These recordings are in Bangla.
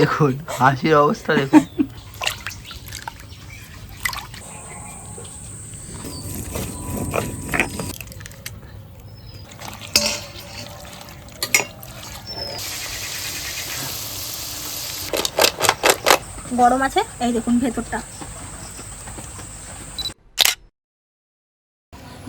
দেখুন হাসির অবস্থা দেখুন। গরম আছে এই দেখুন ভেতরটা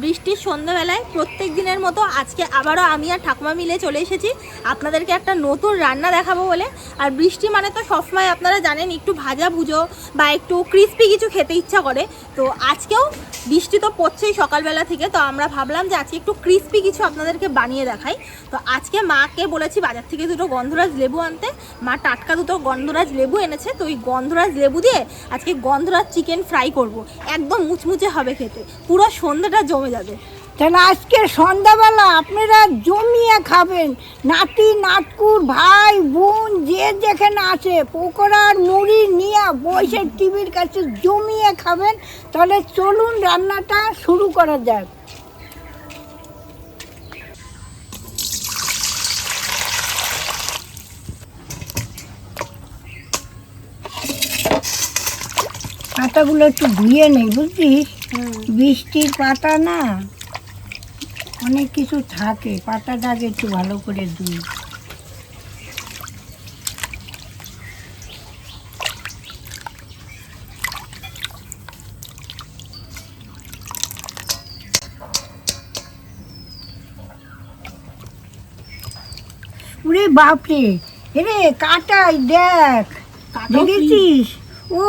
বৃষ্টির সন্ধ্যাবেলায় প্রত্যেক দিনের মতো আজকে আবারও আমি আর ঠাকুমা মিলে চলে এসেছি। আপনাদেরকে একটা নতুন রান্না দেখাবো বলে। আর বৃষ্টি মানে তো সবসময় আপনারা জানেন, একটু ভাজা ভুজো বা একটু ক্রিস্পি কিছু খেতে ইচ্ছা করে। তো আজকেও বৃষ্টি তো পড়ছেই সকালবেলা থেকে, তো আমরা ভাবলাম যে আজকে একটু ক্রিস্পি কিছু আপনাদেরকে বানিয়ে দেখাই। তো আজকে মাকে বলেছি বাজার থেকে দুটো গন্ধরাজ লেবু আনতে। মা টাটকা দুটো গন্ধরাজ লেবু এনেছে, তো ওই গন্ধরাজ লেবু দিয়ে আজকে গন্ধরাজ চিকেন ফ্রাই করব। একদম মুচমুচে হবে খেতে। পুরো সন্ধ্যাটা জমে যাবে। তাহলে আজকে সন্ধ্যাবেলা আপনারা জমিয়ে খাবেন? নাতি নাটকুর ভাই বোন যে যেখানে আছে পকোড়া আর মুড়ি নিয়ে বসে টিভির কাছে জমিয়ে খাবেন তাহলে চলুন রান্নাটা শুরু করা যাক। পাতাগুলো একটু ধুয়ে নেই বুঝছিস বৃষ্টির পাতা না। অনেক কিছু থাকে পাতাটাকে একটু ভালো করে ধুই। ওরে বাপরে এরে কাটাই দেখ দেখেছিস? ও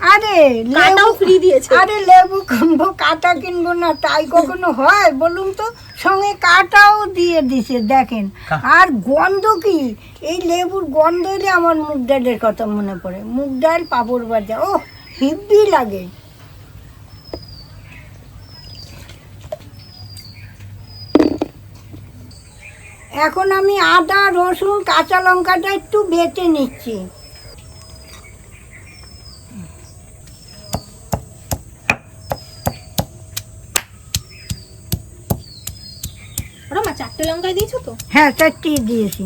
আরে কাটাও লেবু- ফ্রি দিয়েছে। আরে লেবু কিনবো কাটা কিনবো না তাই কখনো হয়? বলুন তো সঙ্গে কাটাও দিয়ে দিছে দেখেন। আর গন্ধ কি? এই লেবুর গন্ধ এলে আমার মুগ ডালের কথা মনে পড়ে। মুগ ডাল পাপড় ভাজা ও হিব্বি লাগে। এখন আমি আদা রসুন কাঁচা লঙ্কাটা একটু বেটে নিচ্ছি ওরা মা চারটে লঙ্কায় দিয়েছ তো? হ্যাঁ চারটি দিয়েছি।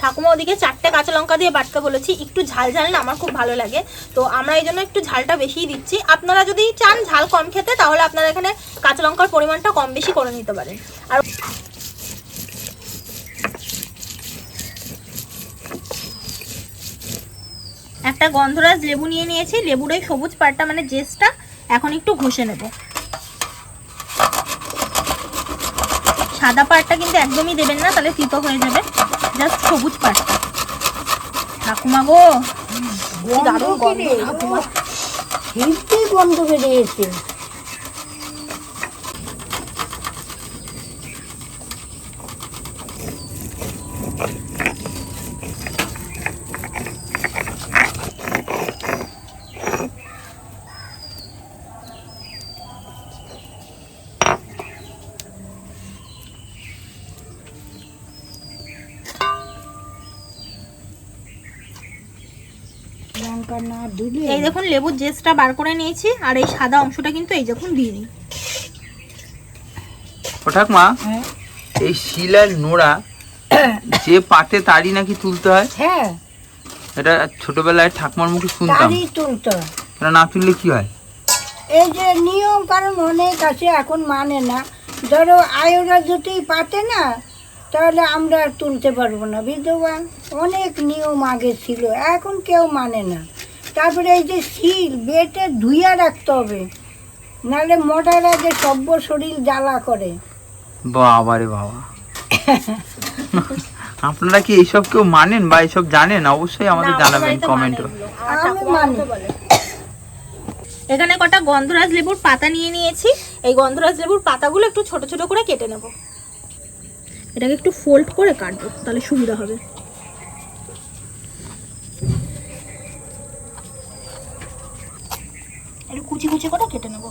ঠাকুমা ওদিকে চারটে কাঁচা লঙ্কা দিয়ে বাটতে বলেছি। একটু ঝাল ঝাল না আমার খুব ভালো লাগে। তো আমরা এই জন্য একটু ঝালটা বেশিই দিচ্ছি। আপনারা যদি চান ঝাল কম খেতে তাহলে আপনারা এখানে কাঁচা লঙ্কার পরিমাণটা কম বেশি করে নিতে পারেন। আর একটা গন্ধরাজ লেবু নিয়ে নিয়েছি। লেবুর এই সবুজ পাটটা মানে জেসটা এখন একটু ঘষে নেব। সাদা পাটটা কিন্তু একদমই দেবেন না, তাহলে তিতো হয়ে যাবে। জাস্ট সবুজ পাটটা ঠাকুমা গো। দারুণ গন্ধ, ঠাকুমা। গন্ধ বেরিয়েছে লঙ্কা না দিলে এই দেখুন লেবুর জেসটা বার করে নিয়েছি আর এই সাদা অংশটা কিন্তু এই দেখুন দিয়ে দিই হঠাৎ মা হ্যাঁ। এই শিলার নোড়া যে পাতে তাড়ি নাকি তুলতে হয়? হ্যাঁ। এটা ছোটবেলায় ঠাকুমার মুখে শুনতাম। তারই তুলতো। এটা না তুললে কি হয়? এই যে নিয়ম কারণ অনেক আছে এখন মানে না। ধরো আয়োরা যদি পাতে না তাহলে আমরা আর তুলতে পারব না বিধবা। অনেক নিয়ম আগে ছিল এখন কেউ মানে না। তারপরে এই যে শিল বেটে ধুইয়া রাখতে হবে। নাহলে মোটারা যে সভ্য শরীর জ্বালা করে। বাবা রে বাবা। আপনারা কি এইসব কেউ মানেন বা এইসব জানেন? অবশ্যই আমাদের জানাবেন বাড়িতে কমেন্টে মানে মানি। বলে। এখানে কটা গন্ধরাজ লেবুর পাতা নিয়ে নিয়েছি। এই গন্ধরাজ লেবুর পাতাগুলো একটু ছোট ছোট করে কেটে নেব। এটাকে একটু ফোল্ড করে কাটবো তাহলে সুবিধা হবে। একটু কুচি কুচি করে কেটে নেব।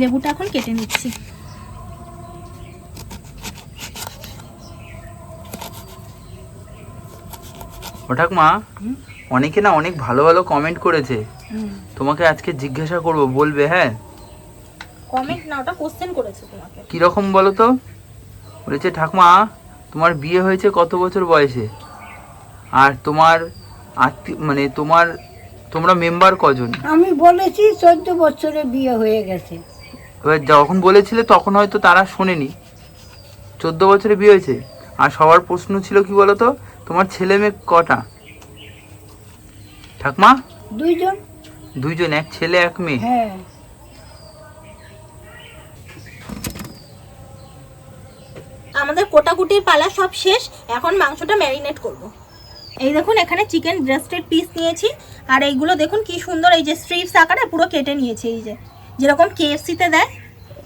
লেবুটা এখন কেটে নিচ্ছি। ও ঠাকমা অনেকে না অনেক ভালো ভালো কমেন্ট করেছে। তোমাকে আজকে জিজ্ঞাসা করব বলবে হ্যাঁ? কমেন্ট না ওটা কোশ্চেন করেছে তোমাকে। কীরকম বলো তো বলেছে ঠাকমা তোমার বিয়ে হয়েছে কত বছর বয়সে? আর তোমার আত্মীয় মানে তোমার তোমরা মেম্বার কজন? আমি বলেছি চোদ্দ বছরে বিয়ে হয়ে গেছে। এবার যখন বলেছিলে তখন হয়তো তারা শোনেনি। চোদ্দ বছরে বিয়ে হয়েছে? আর সবার প্রশ্ন ছিল কি বলো তো তোমার ছেলে মেয়ে কটা? ঠাকমা? দুইজন। দুইজন এক ছেলে এক মেয়ে? হ্যাঁ। আমাদের কোটাকুটির পালা সব শেষ। এখন মাংসটা ম্যারিনেট করব। এই দেখুন, এখানে চিকেন ব্রেস্টের পিস নিয়েছি। আর এইগুলো দেখুন কি সুন্দর, এই যে স্ট্রিপস আকারে পুরো কেটে নিয়েছি, এই যে। যেরকম কেএফসিতে দেয়,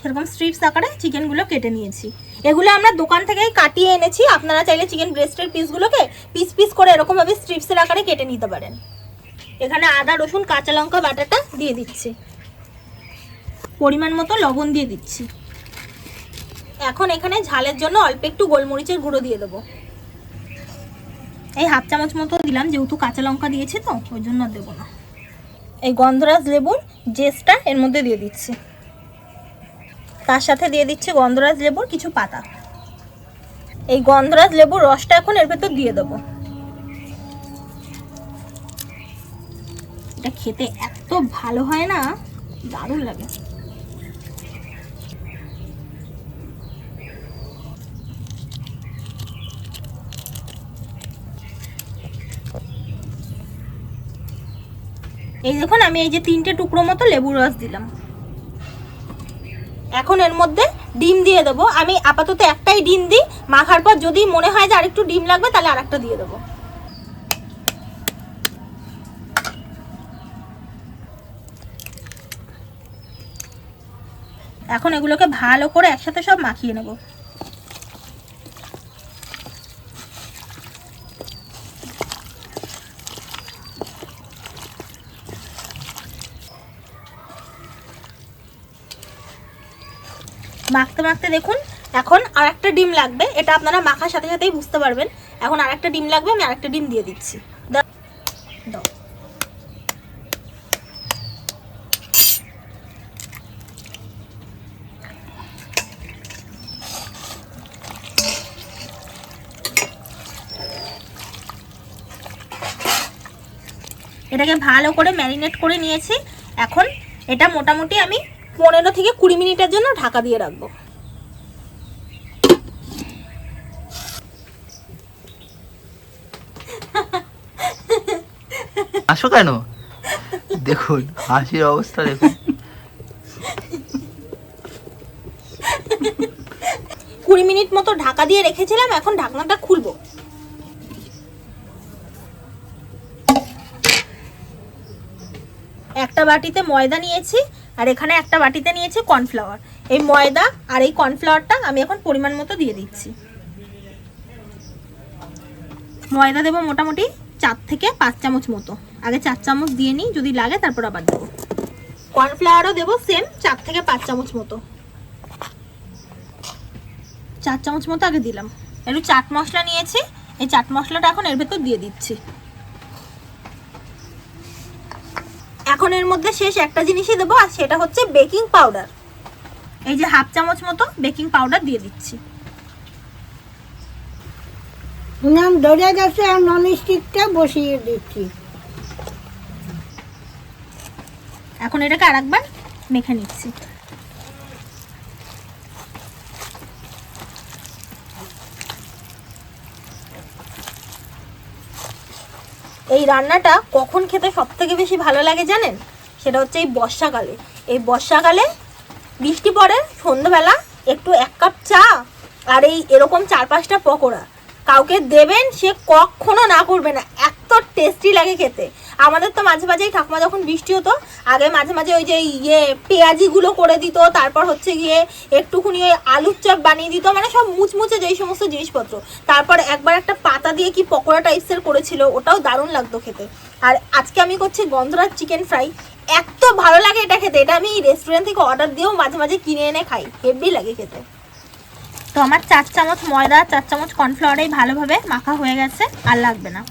সেরকম স্ট্রিপস আকারে চিকেনগুলো কেটে নিয়েছি। এগুলো আমরা দোকান থেকেই কাটিয়ে এনেছি। আপনারা চাইলে চিকেন ব্রেস্টের পিসগুলোকে পিস পিস করে এরকমভাবে স্ট্রিপসের আকারে কেটে নিতে পারেন। এখানে আদা, রসুন, কাঁচা লঙ্কা, বাটাটা দিয়ে দিচ্ছি। পরিমাণ মতো লবণ দিয়ে দিচ্ছি। এখন এখানে ঝালের জন্য অল্প একটু গোলমরিচের গুঁড়ো দিয়ে দেবো। এই হাফ চামচ মতো দিলাম, যেহেতু কাঁচা লঙ্কা দিয়েছি তো, ওই জন্য দেবো না। এই গন্ধরাজ লেবুর জেসটা এর মধ্যে দিয়ে দিচ্ছি। তার সাথে দিয়ে দিচ্ছি গন্ধরাজ লেবুর কিছু পাতা। এই গন্ধরাজ লেবুর রসটা এখন এর ভেতর দিয়ে দেবো। এটা খেতে এত ভালো হয় না, দারুণ লাগে। এই দেখুন, আমি এই যে তিনটে টুকরো মতো লেবুর রস দিলাম। এখন এর মধ্যে ডিম দিয়ে দেবো। আমি আপাতত একটাই ডিম দিই, মাখার পর যদি মনে হয় যে আরেকটু ডিম লাগবে, তাহলে আরেকটা দিয়ে দেবো। এখন এগুলোকে ভালো করে একসাথে সব মাখিয়ে নেব। মাখতে মাখতে দেখুন, এখন আর একটা ডিম লাগবে। এটা আপনারা মাখার সাথে সাথেই বুঝতে পারবেন। এখন আর একটা ডিম লাগবে, আমি আরেকটা ডিম দিয়ে দিচ্ছি। এটাকে ভালো করে ম্যারিনেট করে নিয়েছি। এখন এটা মোটামুটি আমি পনেরো থেকে কুড়ি মিনিটের জন্য ঢাকা দিয়ে রাখব। আসো কেন? দেখুন হাসির অবস্থা দেখুন। কুড়ি মিনিট মতো ঢাকা দিয়ে রেখেছিলাম এখন ঢাকনাটা খুলবো। একটা বাটিতে ময়দা নিয়েছি আর এখানে একটা বাটিতে নিয়েছি কর্নফ্লাওয়ার। এই ময়দা আর এই কর্নফ্লাওয়ারটা আমি এখন পরিমাণ মতো দিয়ে দিচ্ছি। ময়দা দেবো মোটামুটি চার থেকে পাঁচ চামচ মতো। আগে চার চামচ দিয়ে নিই, যদি লাগে তারপর আবার দেবো। কর্নফ্লাওয়ারও দেবো সেম চার থেকে পাঁচ চামচ মতো। চার চামচ মতো আগে দিলাম। একটু চাট মশলা নিয়েছি, এই চাট মশলাটা এখন এর ভেতর দিয়ে দিচ্ছি। এখন এর মধ্যে শেষ একটা জিনিসই দেবো আর সেটা হচ্ছে বেকিং পাউডার। এই যে হাফ চামচ মতো বেকিং পাউডার দিয়ে দিচ্ছি। নাম ধরে গেছে আর নন স্টিকটা বসিয়ে দিচ্ছি। এখন এটাকে আর একবার মেখে নিচ্ছি। এই রান্নাটা কখন খেতে সবথেকে বেশি ভালো লাগে জানেন? সেটা হচ্ছে এই বর্ষাকালে। এই বর্ষাকালে বৃষ্টি পড়ে সন্ধ্যাবেলা একটু এক কাপ চা আর এই এরকম চার পাঁচটা পকোড়া। কাউকে দেবেন সে কখনো না করবে না, এত টেস্টি লাগে খেতে। আমাদের তো মাঝে মাঝেই ঠাকুমা যখন বৃষ্টি হতো, আগে মাঝে মাঝে ওই যে ইয়ে পেঁয়াজিগুলো করে দিত, তারপর হচ্ছে গিয়ে একটুখানি ওই আলুর চপ বানিয়ে দিত মানে সব মুচমুচে যেই সমস্ত জিনিসপত্র। তারপর একবার একটা পাতা দিয়ে কি পকোড়া টাইপসের করেছিল, ওটাও দারুণ লাগতো খেতে। আর আজকে আমি করছি গন্ধরাজ চিকেন ফ্রাই এত ভালো লাগে এটা খেতে, এটা আমি রেস্টুরেন্ট থেকে অর্ডার দিয়েও মাঝে মাঝে কিনে এনে খাই হেভি লাগে খেতে। তো আমার চার চামচ ময়দা, চার চামচ কর্নফ্লাওয়ারেই ভালোভাবে মাখা হয়ে গেছে, আর লাগবে না।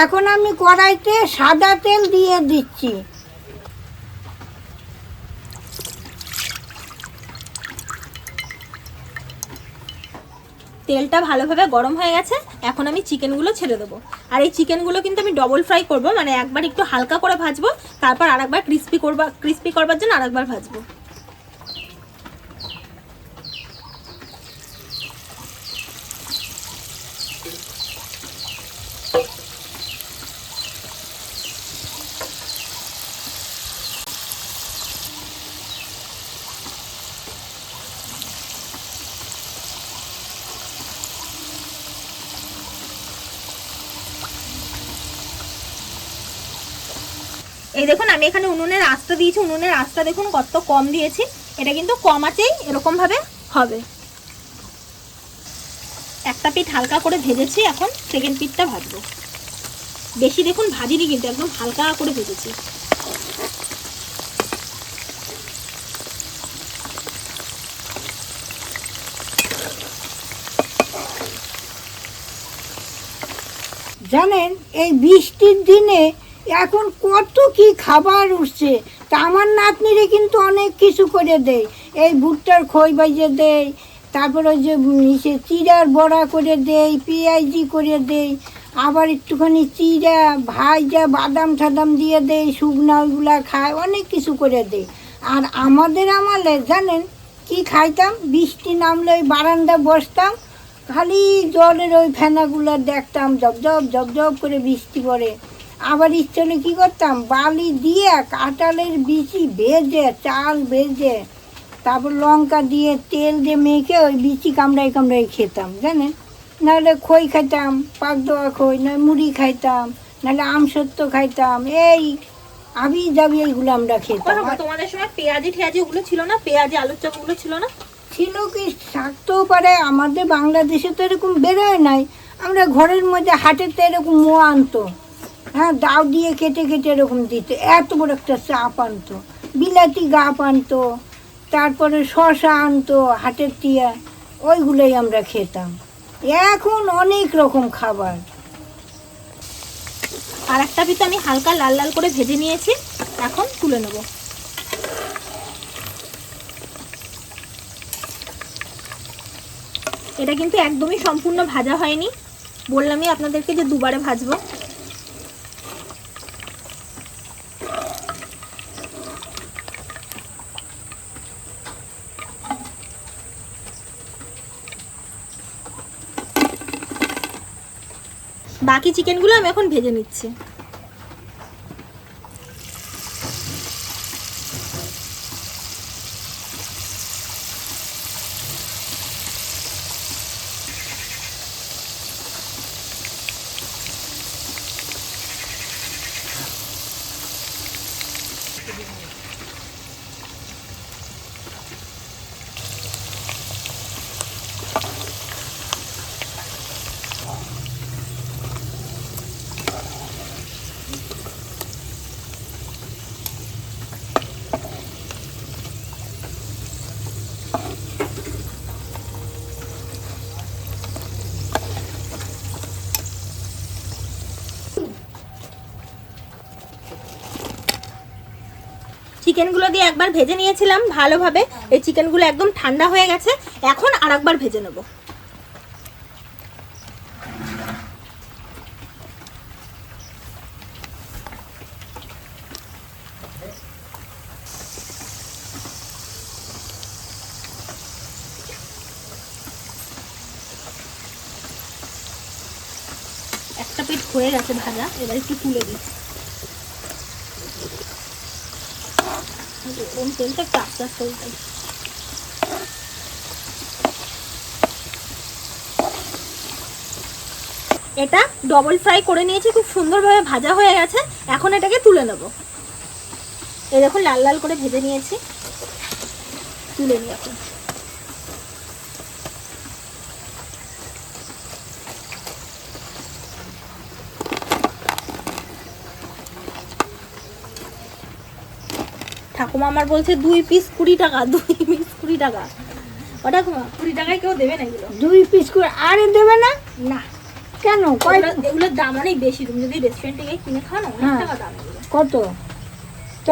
এখন আমি কড়াইতে সাদা তেল দিয়ে দিচ্ছি। তেলটা ভালোভাবে গরম হয়ে গেছে, এখন আমি চিকেনগুলো ছেড়ে দেবো। আর এই চিকেনগুলো কিন্তু আমি ডবল ফ্রাই করব মানে একবার একটু হালকা করে ভাজবো, তারপর আরেকবার ক্রিস্পি করবা ক্রিস্পি করবার জন্য আরেকবার ভাজবো। এই দেখুন, আমি এখানে উনুনের আঁচটা দিয়েছি, উনুনের আঁচটা দেখুন কত কম দিয়েছি। এটা কিন্তু কম আঁচেই এরকমভাবে হবে। একটা পিঠ হালকা করে ভেজেছি, এখন সেকেন্ড পিঠটা ভাজবো। বেশি দেখুন ভাজিনি কিন্তু, একদম হালকা করে ভেজেছি। জানেন, এই বৃষ্টির দিনে এখন কত কি খাবার উঠছে। তা আমার নাতনিরে কিন্তু অনেক কিছু করে দেয়। এই ভুট্টার খই বাইজে দেয়, তারপর ওই যে ইসে চিড়ার বড়া করে দেয়, পেঁয়াজি করে দেয়, আবার একটুখানি চিড়া ভাইজা বাদাম ঠাদাম দিয়ে দেয়, শুকনা ওইগুলা খায়, অনেক কিছু করে দেয়। আর আমাদের আমলে জানেন কি খাইতাম? বৃষ্টি নামলে ওই বারান্দা বসতাম, খালি জলের ওই ফেনাগুলো দেখতাম জবজব জবজব করে বৃষ্টি পড়ে। আবার ইচ্ছে হলে কী করতাম? বালি দিয়ে কাঁঠালের বিচি ভেজে চাল ভেজে তারপর লঙ্কা দিয়ে তেল দিয়ে মেখে ওই বিচি কামড়াই কামড়াই খেতাম জানেন? নাহলে খই খাইতাম পাক দেওয়া খই নয় মুড়ি খাইতাম নাহলে আমসত্ব খাইতাম এই আবি যাবি এইগুলো আমরা খেতাম। তোমাদের সময় পেঁয়াজি ঠেয়াজি ওগুলো ছিল না? পেঁয়াজি আলুর চপ ওগুলো ছিল না? ছিল কি? থাকতেও পারে আমাদের বাংলাদেশে তো এরকম বেরোয় নাই। আমরা ঘরের মধ্যে হাটেতে এরকম মো আনতো। হ্যাঁ দাও দিয়ে কেটে কেটে এরকম দিত। এত বড় একটা চাপ আনতো। বিলাতি গাপ আনতো, তারপরে শশা আনতো, হাটের টিয়া, ওইগুলোই আমরা খেতাম। এখন অনেক রকম খাবার। আর একটা পিঠে আমি হালকা লাল লাল করে ভেজে নিয়েছি, এখন তুলে নেব। এটা কিন্তু একদমই সম্পূর্ণ ভাজা হয়নি। বললামই আপনাদেরকে যে দুবারে ভাজবো। বাকি চিকেনগুলো আমি এখন ভেজে নিচ্ছি। চিকেনগুলো দিয়ে একবার ভেজে নিয়েছিলাম ভালোভাবে। এই চিকেনগুলো একদম ঠান্ডা হয়ে গেছে। এখন আর একবার ভেজে নেব। একটা পেট হয়ে গেছে ভাজা, এবার একটু তুলে দিই গরম তেলটা একটু আস্তে আস্তে এটা ডবল ফ্রাই করে নিয়েছি, খুব সুন্দরভাবে ভাজা হয়ে গেছে। এখন এটাকে তুলে নেব। এই দেখুন, লাল লাল করে ভেজে নিয়েছি। তুলে নিয়ে এখন। ঠাকুমা আমার বলছে দুই পিস কুড়ি টাকা দুই পিস কুড়ি টাকা। ও ঠাকুমা কুড়ি টাকায় কেউ দেবে না এগুলো দুই পিস করে আরে দেবে না? না। কেন? এগুলোর দাম অনেক বেশি। তুমি যদি রেস্টুরেন্টে গিয়ে কিনে খাও না অনেক হ্যাঁ। টাকা দাম। কত?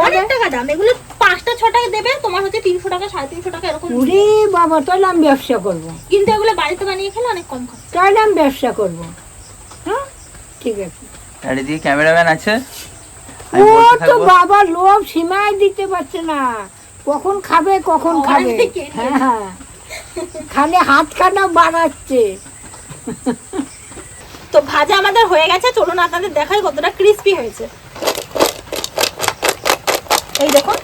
অনেক টাকা দাম। এগুলো পাঁচটা দেবে তোমার হচ্ছে তিনশো টাকা সাড়ে তিনশো টাকা এরকম। উরি বাবা তাহলে আমি ব্যবসা করব। কিন্তু এগুলো বাড়িতে বানিয়ে খেলে অনেক কম খরচ। তাহলে আমি ব্যবসা করব। হ্যাঁ? ঠিক আছে। আর এদিকে ক্যামেরাম্যান আছে? ও তো বাবা লোভ সীমায় দিতে পারছে না। কখন খাবে কখন খাবে। হ্যাঁ হ্যাঁ। খালি হাতখানা বাড়াচ্ছে তো ভাজা আমাদের হয়ে গেছে চলুন আপনাদের দেখাই কতটা ক্রিস্পি হয়েছে। এই দেখুন।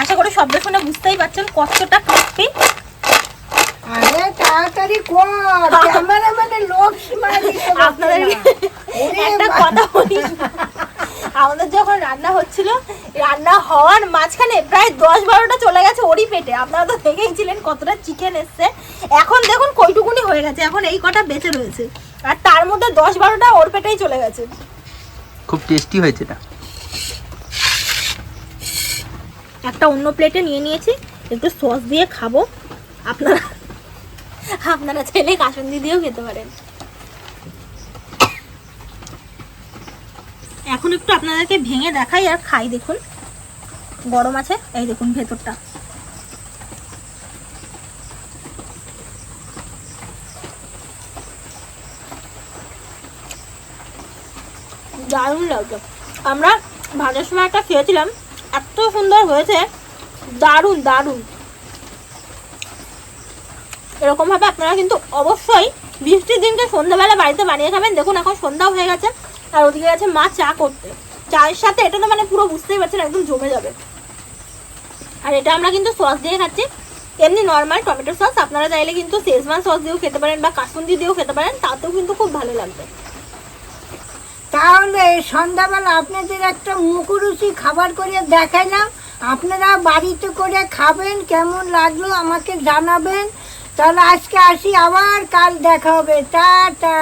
আশা করি শব্দ শুনে বুঝতেই পারছেন কতটা ক্রিস্পি তাড়াতাড়ি কর। ক্যামেরা মানে আপনাদের একটা কথা বলি। আমাদের যখন রান্না হচ্ছিল রান্না হওয়ার মাঝখানে প্রায় দশ বারোটা চলে গেছে ওরই পেটে। আপনারা তো দেখেই ছিলেন কতটা চিকেন এসছে। এখন দেখুন কইটুকুনি হয়ে গেছে। এখন এই কটা বেঁচে রয়েছে। আর তার মধ্যে দশ বারোটা ওর পেটেই চলে গেছে। খুব টেস্টি হয়েছে এটা। একটা অন্য প্লেটে নিয়ে নিয়েছি। একটু সস দিয়ে খাব। আপনারা আপনারা চাইলে কাসন্দি দিয়েও খেতে পারেন। এখন একটু আপনাদেরকে ভেঙে দেখাই আর খাই দেখুন। গরম আছে, এই দেখুন ভেতরটা। দারুণ লাগছে আমরা ভাজার সময় একটা খেয়েছিলাম, এত সুন্দর হয়েছে। দারুণ দারুণ। এরকম ভাবে আপনারা কিন্তু অবশ্যই বৃষ্টির দিনকে সন্ধ্যাবেলা বাড়িতে বানিয়ে খাবেন। দেখুন, এখন সন্ধ্যাও হয়ে গেছে। আর ওদিকে গেছে মা চা করতে। চায়ের সাথে এটা তো মানে পুরো বুঝতেই পারছেন, একদম জমে যাবে। আর এটা আমরা কিন্তু সস দিয়ে খাচ্ছি। এমনি নর্মাল টমেটো সস। আপনারা চাইলে কিন্তু শেজওয়ান সস দিয়েও খেতে পারেন বা কাসুন্দি দিয়েও খেতে পারেন। তাতেও কিন্তু খুব ভালো লাগবে। তাহলে সন্ধ্যাবেলা আপনাদের একটা মুখরুচি খাবার করে দেখাইলাম। আপনারা বাড়িতে করে খাবেন, কেমন লাগল আমাকে জানাবেন। তাহলে আজকে আসি আবার কাল দেখা হবে টাটা